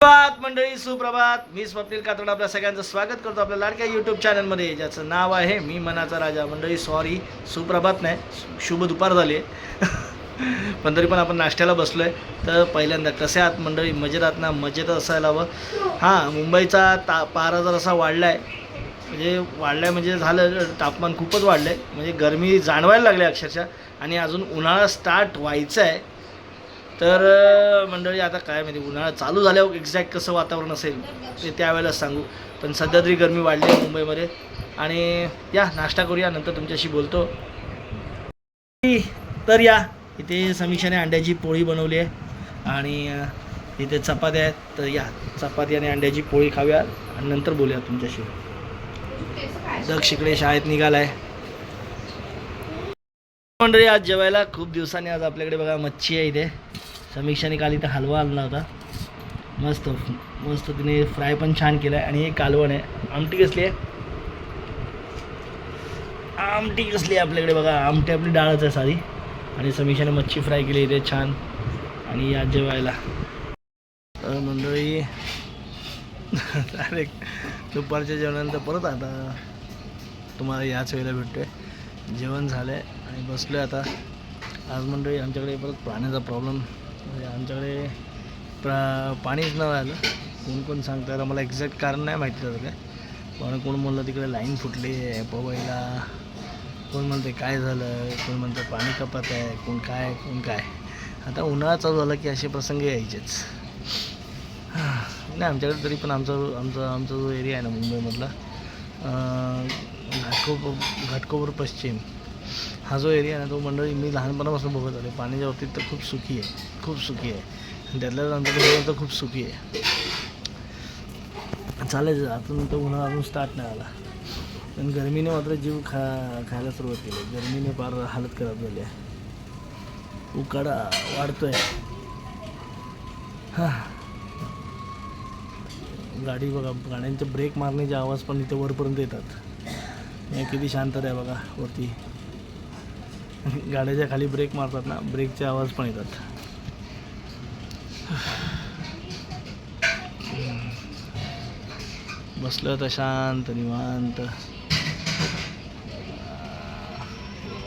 सुप्रभात मंडळी सुप्रभात. मी स्वप्नील कातोड आपल्या सगळ्यांचं स्वागत करतो आपल्या लाडक्या यूट्यूब चॅनलमध्ये ज्याचं नाव आहे मी मनाचा राजा. मंडळी सॉरी सुप्रभात नाही. शुभ दुपार झाली आहे. पण तरी पण आपण नाश्त्याला बसलो आहे तर पहिल्यांदा कसे आहात मंडळी? मजेत आहात ना? मजेत असायला हवं. हां मुंबईचा ता पारा जर असा वाढला आहे म्हणजे वाढलं आहे म्हणजे झालं तापमान खूपच वाढलं आहे म्हणजे गरमी जाणवायला लागली आहे अक्षरशः. आणि अजून उन्हाळा स्टार्ट व्हायचा आहे तर मंडळी आता काय माहिती उन्हाळा चालू झाल्यावर एक्झॅक्ट कसं वातावरण असेल ते त्यावेळेला सांगू. पण सध्या तरी गरमी वाढली आहे मुंबईमध्ये. आणि या नाश्ता करूया नंतर तुमच्याशी बोलतो. तर या इथे समीक्षाने अंड्याची पोळी बनवली आहे. आणि इथे चपात्या आहेत. तर या चपाती आणि अंड्याची पोळी खाऊया आणि नंतर बोलूया तुमच्याशी. दक्ष इकडे शाळेत निघालाय. मंडळी आज जेवायला खूप दिवसांनी आज आपल्याकडे बघा मच्छी आहे इथे. समीक्षाने काल तर हलवा आणला होता. मस्त मस्त तिने फ्राय पण छान केला आहे आणि हे कालवण आहे. आमटी कसली आहे? आमटी कसली आहे आपल्याकडे बघा. आमटी आपली डाळच आहे साधी. आणि समीक्षाने मच्छी फ्राय केली इथे छान. आणि या जेवायला. तर मंडळी अरे दुपारच्या जेवणानंतर परत आता तुम्हाला याच वेळेला भेटतोय. जेवण झालं आहे आणि बसलो आहे आता. आज मंडळी आमच्याकडे परत पाण्याचा प्रॉब्लेम म्हणजे आमच्याकडे प्रा पाणीच न राहिलं कोण कोण सांगतात मला एक्झॅक्ट कारण नाही माहिती त्याचं काय. पण कोण म्हणलं तिकडे लाईन फुटली आहे पवईला कोण म्हणते काय झालं? कोण म्हणतं पाणी कपात आहे? कोण काय कोण काय आता उन्हाळा चालू झाला की असे प्रसंग यायचेच. नाही आमच्याकडे तरी पण आमचा आमचा आमचा जो एरिया आहे ना मुंबईमधला अं, घाटकोपर घाटकोपर पश्चिम. हा जो एरिया आहे ना तो मंडळी मी लहानपणापासून बघत आले पाण्याच्या बाबतीत तर खूप सुखी आहे. खूप सुखी आहे. त्यातल्या नंतर तर खूप सुखी आहे. चालेल अजून तर उन्हाळा अजून स्टार्ट नाही आला. पण गरमीने मात्र जीव खा खायला सुरुवात केली. गरमीने फार हालत खराब झाली आहे. उकाडा वाढतोय. हां. गाडी बघा गाड्यांचे ब्रेक मारण्याचे आवाज पण इथे वरपर्यंत येतात. हे किती शांतता आहे बघा वरती. गाड्याच्या खाली ब्रेक मारतात ना ब्रेकचे आवाज पण येतात. बसलं तर शांत निवांत.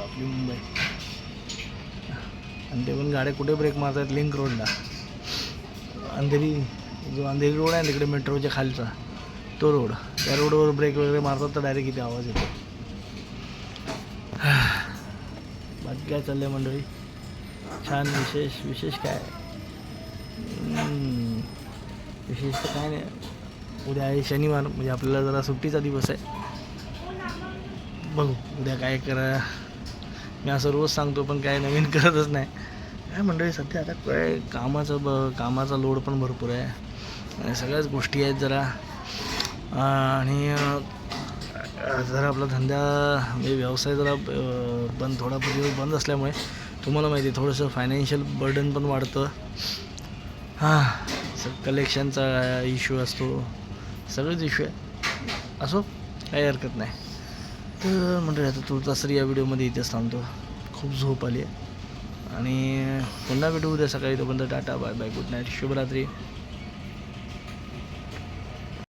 आपली मुंबई. आणि ते पण गाड्या कुठे ब्रेक मारतात लिंक रोडला अंधेरी जो अंधेरी रोड आहे ना तिकडे मेट्रोच्या खालचा तो रोड त्या रोडवर ब्रेक वगैरे मारतात तर डायरेक्ट इथे आवाज येतो. बाकी काय चाललं आहे मंडळी? छान विशेष विशेष काय? विशेष तर काय नाही. उद्या आहे शनिवार म्हणजे आपल्याला जरा सुट्टीचा दिवस आहे. बघू उद्या काय करा. मी असं रोज सांगतो पण काय नवीन करतच नाही. काय मंडळी सध्या आता काय कामाचं ब कामाचा लोड पण भरपूर आहे. आणि सगळ्याच गोष्टी आहेत जरा. आणि जरा आपला धंदा म्हणजे व्यवसाय जरा बंद थोडा दिवस बंद असल्यामुळे तुम्हाला माहिती आहे थोडंसं फायनान्शियल बर्डन पण वाढतं. हां स कलेक्शनचा इश्यू असतो. सगळेच इश्यू आहे. असो काही हरकत नाही. तर म्हणजे आता तुळजासरी या व्हिडिओमध्ये इथेच थांबतो. खूप झोप आली आहे. आणि पुन्हा भेटू उद्या सकाळी. तोपर्यंत tata bye bye good night शुभरात्री.